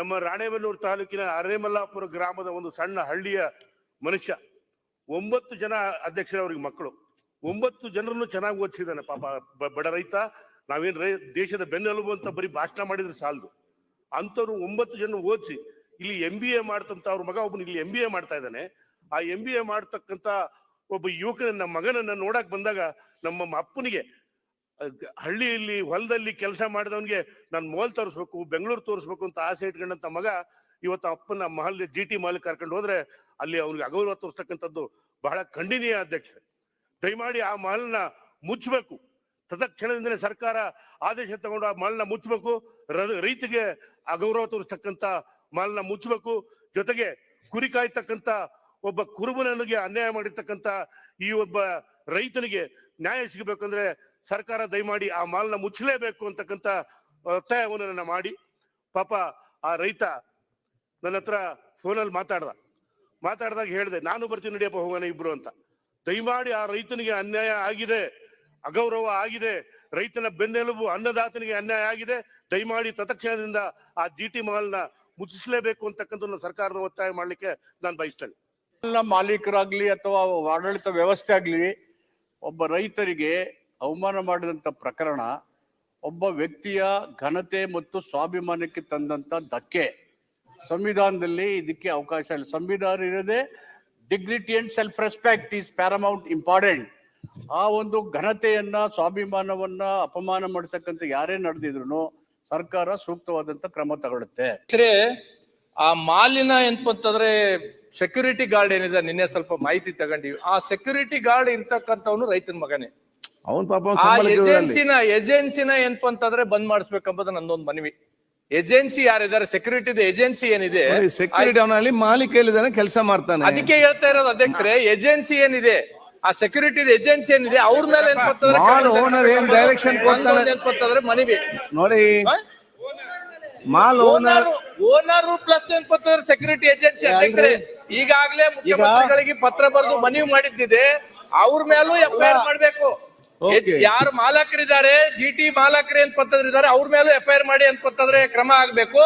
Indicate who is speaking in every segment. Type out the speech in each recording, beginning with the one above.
Speaker 1: ನಮ್ಮ ರಾಣೇಬೆನ್ನೂರು ತಾಲೂಕಿನ ಅರೇಮಲ್ಲಾಪುರ ಗ್ರಾಮದ ಒಂದು ಸಣ್ಣ ಹಳ್ಳಿಯ ಮನುಷ್ಯ. ಒಂಬತ್ತು ಜನ ಅಧ್ಯಕ್ಷರವ್ರಿಗೆ ಮಕ್ಕಳು. ಒಂಬತ್ತು ಜನರನ್ನು ಚೆನ್ನಾಗಿ ಓದಿಸಿದ್ದಾನೆ ಪಾಪ ಬಡ ರೈತ. ನಾವೇನ್ ರೈ, ದೇಶದ ಬೆನ್ನೆಲುಬು ಅಂತ ಬರೀ ಭಾಷಣ ಮಾಡಿದ್ರೆ ಸಾಲದು. ಅಂಥವ್ರು ಒಂಬತ್ತು ಜನ ಓದಿಸಿ, ಇಲ್ಲಿ ಎಂ ಬಿ ಎ ಮಾಡ್ತಂತ ಅವ್ರ ಮಗ ಒಬ್ಬನು ಇಲ್ಲಿ ಎಂ ಬಿ ಎ ಮಾಡ್ತಾ ಇದ್ದಾನೆ. ಆ ಎಂ ಬಿ ಎ ಮಾಡ್ತಕ್ಕಂಥ ಒಬ್ಬ ಯುವಕನ ನಮ್ಮ ಮಗನನ್ನ ನೋಡಕ್ ಬಂದಾಗ ನಮ್ಮ ಅಪ್ಪನಿಗೆ ಹಳ್ಳಿಯಲ್ಲಿ ಹೊಲದಲ್ಲಿ ಕೆಲಸ ಮಾಡಿದವನಿಗೆ ನಾನು ಮೋಲ್ ತೋರಿಸ್ಬೇಕು, ಬೆಂಗಳೂರು ತೋರಿಸ್ಬೇಕು ಅಂತ ಆಸೆ ಇಟ್ಕೊಂಡಂತ ಮಗ ಇವತ್ತು ಅಪ್ಪನ ಮಹಲ್ ಜಿ ಟಿ ಮಾಲ್ ಕರ್ಕೊಂಡು ಹೋದ್ರೆ ಅಲ್ಲಿ ಅವ್ನಿಗೆ ಅಗೌರವ ತೋರಿಸ್ತಕ್ಕಂಥದ್ದು ಬಹಳ ಖಂಡನೀಯ ಅಧ್ಯಕ್ಷ. ದಯಮಾಡಿ ಆ ಮಹಲ್ನ ಮುಚ್ಚಬೇಕು ತದಕ್ಷಣದಿಂದಲೇ ಸರ್ಕಾರ ಆದೇಶ ತಗೊಂಡು ಆ ಮಹಲ್ನ ಮುಚ್ಚಬೇಕು ರೈತಿಗೆ ಅಗೌರವ ತೋರಿಸ್ತಕ್ಕಂಥ ಮಹಲ್ನ ಮುಚ್ಚಬೇಕು ಜೊತೆಗೆ ಕುರಿ ಕಾಯ್ತಕ್ಕಂಥ ಒಬ್ಬ ಕುರುಬನಿಗೆ ಅನ್ಯಾಯ ಮಾಡಿರ್ತಕ್ಕಂಥ ಈ ಒಬ್ಬ ರೈತನಿಗೆ ನ್ಯಾಯ ಸಿಗಬೇಕಂದ್ರೆ ಸರ್ಕಾರ ದಯಮಾಡಿ ಆ ಮಾಲ್ನ ಮುಚ್ಚಲೇಬೇಕು ಅಂತಕ್ಕಂಥ ಒತ್ತಾಯವನ್ನು ನನ್ನ ಮಾಡಿ. ಪಾಪ ಆ ರೈತ ನನ್ನ ಹತ್ರ ಫೋನಲ್ಲಿ ಮಾತಾಡ್ದ. ಮಾತಾಡ್ದಾಗ ಹೇಳಿದೆ, ನಾನು ಬರ್ತೀನಿ ನಡಿಯಪ್ಪ ಹೋಗೋಣ ಇಬ್ರು ಅಂತ. ದಯಮಾಡಿ ಆ ರೈತನಿಗೆ ಅನ್ಯಾಯ ಆಗಿದೆ, ಅಗೌರವ ಆಗಿದೆ, ರೈತನ ಬೆನ್ನೆಲುಬು, ಅನ್ನದಾತನಿಗೆ ಅನ್ಯಾಯ ಆಗಿದೆ. ದಯಮಾಡಿ ತತ್ಕ್ಷಣದಿಂದ ಆ ಜಿ ಟಿ ಮಾಲ್ನ ಮುಚ್ಚಿಸಲೇಬೇಕು ಅಂತಕ್ಕಂಥ ಸರ್ಕಾರದ ಒತ್ತಾಯ ಮಾಡಲಿಕ್ಕೆ ನಾನು ಬಯಸ್ತೇನೆ.
Speaker 2: ಮಾಲೀಕರಾಗ್ಲಿ ಅಥವಾ ಆಡಳಿತ ವ್ಯವಸ್ಥೆ ಆಗ್ಲಿ, ಒಬ್ಬ ರೈತರಿಗೆ ಅವಮಾನ ಮಾಡಿದಂತ ಪ್ರಕರಣ ಒಬ್ಬ ವ್ಯಕ್ತಿಯ ಘನತೆ ಮತ್ತು ಸ್ವಾಭಿಮಾನಕ್ಕೆ ತಂದಂತ ಧಕ್ಕೆ. ಸಂವಿಧಾನದಲ್ಲಿ ಇದಕ್ಕೆ ಅವಕಾಶ ಇಲ್ಲ. ಸಂವಿಧಾನ ಇರದೆ dignity and self respect is paramount important ಆ ಒಂದು ಘನತೆಯನ್ನ, ಸ್ವಾಭಿಮಾನವನ್ನ ಅಪಮಾನ ಮಾಡಿಸಕ್ಕಂತ ಯಾರೇ ನಡೆದಿದ್ರು ಸರ್ಕಾರ ಸೂಕ್ತವಾದಂತ ಕ್ರಮ ತಗೊಳುತ್ತೆ
Speaker 3: ಆ ಮಾಲಿನ ಏನಪ್ಪಂತಂದ್ರೆ ಸೆಕ್ಯೂರಿಟಿ ಗಾರ್ಡ್ ಏನಿದೆ ನಿನ್ನೆ ಸ್ವಲ್ಪ ಮಾಹಿತಿ ತಗೊಂಡಿವಿ. ಆ ಸೆಕ್ಯೂರಿಟಿ ಗಾರ್ಡ್ ಇರ್ತಕ್ಕಂಥವನು ರೈತನ ಮಗನೇ.
Speaker 4: ಅವನ್ ಪಾಪ
Speaker 3: ಆ. ಏಜೆನ್ಸಿನ ಏಜೆನ್ಸಿನ ಏನಪ್ಪ ಅಂತಂದ್ರೆ ಬಂದ್ ಮಾಡಿಸ್ಬೇಕಂಬುದು ನಂದೊಂದು ಮನವಿ. ಏಜೆನ್ಸಿ ಯಾರಿದ್ದಾರೆ ಸೆಕ್ಯೂರಿಟಿ ಏಜೆನ್ಸಿ ಏನಿದೆ?
Speaker 4: ಸೆಕ್ಯೂರಿಟಿ ಅವನಲ್ಲಿ ಮಾಲೀಕ ಹೇಳಿದಾನೆ ಕೆಲಸ ಮಾಡ್ತಾನೆ.
Speaker 3: ಅದಕ್ಕೆ ಹೇಳ್ತಾ ಇರೋದು ಅಧ್ಯಕ್ಷರೇ ಏಜೆನ್ಸಿ ಏನಿದೆ? ಆ ಸೆಕ್ಯೂರಿಟಿ ಏಜೆನ್ಸಿ ಏನಿದೆ? ಅವ್ರ ಮೇಲೆ
Speaker 4: ಏನ್
Speaker 3: ಡೈರೆಕ್ಷನ್ ಕೊಡ್ತಾರೆ? ಅಂತಂದ್ರೆ ಮನವಿ.
Speaker 4: ನೋಡಿ ಮಾಲ್ ಓನರ್
Speaker 3: ಓನರ್ ಪ್ಲಸ್ ಏನಪ್ಪ ಅಂತಂದ್ರೆ ಸೆಕ್ಯೂರಿಟಿ ಏಜೆನ್ಸಿ ಅಧ್ಯಕ್ಷರೇ. ಈಗಾಗಲೇ ಮುಖ್ಯಮಂತ್ರಿಗಳಿಗೆ ಪತ್ರ ಬರೆದು ಮನವಿ ಮಾಡಿದ್ದಿದೆ. ಅವ್ರ ಮೇಲೂ ಎಫ್ ಐ ಆರ್ ಮಾಡ್ಬೇಕು. ಯಾರು ಮಾಲಕರಿದ್ದಾರೆ ಜಿ ಟಿ ಮಾಲಕರು ಅಂತ ಪತ್ತದ್ರಿದ್ದಾರೆ ಅವ್ರ ಮೇಲೂ ಎಫ್ ಐ ಆರ್ ಮಾಡಿ ಏನ್ ಕ್ರಮ ಆಗ್ಬೇಕು.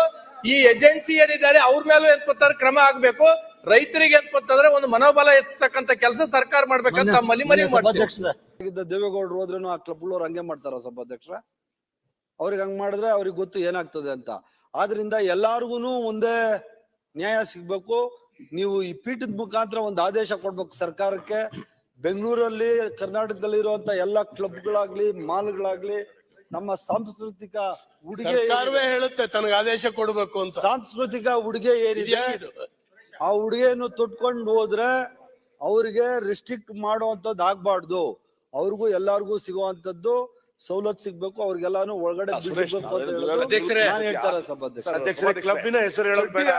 Speaker 3: ಈ ಏಜೆನ್ಸಿ ಏನಿದ್ದಾರೆ ಅವ್ರ ಮೇಲೂ ಏನ್ ಪತ್ತಂದ್ರೆ ಕ್ರಮ ಆಗ್ಬೇಕು. ರೈತರಿಗೆ ಏನ್ ಪತ್ತಂದ್ರೆ ಒಂದು ಮನೋಬಲ ಹೆಚ್ಚತಕ್ಕಂತ ಕೆಲಸ ಸರ್ಕಾರ ಮಾಡ್ಬೇಕಂತ ಮಲಿ
Speaker 5: ಮಲಿ ದೇವೇಗೌಡರು ಹೋದ್ರೆ ಆ ಕ್ಲಬ್ ಅವ್ರು ಹಂಗೆ ಮಾಡ್ತಾರ ಸಭಾಧ್ಯಕ್ಷರ. ಅವ್ರಿಗೆ ಹಂಗ್ ಮಾಡಿದ್ರೆ ಅವ್ರಿಗೆ ಗೊತ್ತು ಏನಾಗ್ತದೆ ಅಂತ. ಆದ್ರಿಂದ ಎಲ್ಲಾರ್ಗುನು ಮುಂದೆ ನ್ಯಾಯ ಸಿಗ್ಬೇಕು. ನೀವು ಈ ಪೀಠದ ಮುಖಾಂತರ ಒಂದು ಆದೇಶ ಕೊಡ್ಬೇಕು ಸರ್ಕಾರಕ್ಕೆ. ಬೆಂಗಳೂರಲ್ಲಿ ಕರ್ನಾಟಕದಲ್ಲಿ ಇರುವಂತ ಎಲ್ಲಾ ಕ್ಲಬ್ಗಳಾಗ್ಲಿ ಮಾಲ್ಗಳಾಗ್ಲಿ ನಮ್ಮ ಸಾಂಸ್ಕೃತಿಕ ಉಡುಗೆ
Speaker 1: ಸರ್ಕಾರವೇ ಹೇಳುತ್ತೆ ತನಗೆ ಆದೇಶ ಕೊಡಬೇಕು ಅಂತ.
Speaker 5: ಸಾಂಸ್ಕೃತಿಕ ಉಡುಗೆ ಏನಿದೆ ಆ ಉಡುಗೆಯನ್ನು ತೊಟ್ಕೊಂಡು ಹೋದ್ರೆ ಅವ್ರಿಗೆ ರಿಸ್ಟ್ರಿಕ್ಟ್ ಮಾಡುವಂತದ್ದು ಆಗ್ಬಾರ್ದು. ಅವ್ರಿಗೂ ಎಲ್ಲಾರ್ಗೂ ಸಿಗುವಂತದ್ದು ಸವಲತ್ತು ಸಿಗ್ಬೇಕು ಅವ್ರಿಗೆಲ್ಲಾನು ಒಳಗಡೆ ಬಿಡ್ಬೇಕು ಅಂತ ಹೇಳೋದು
Speaker 3: ಅಧ್ಯಕ್ಷರೇ,
Speaker 5: ನಾನ್ ಹೇಳ್ತಾರೆ
Speaker 1: ಸಂಬಂಧ ಕ್ಲಬ್ಬಿನ ಹೆಸರು ಹೇಳೋದು ಬೇಡ.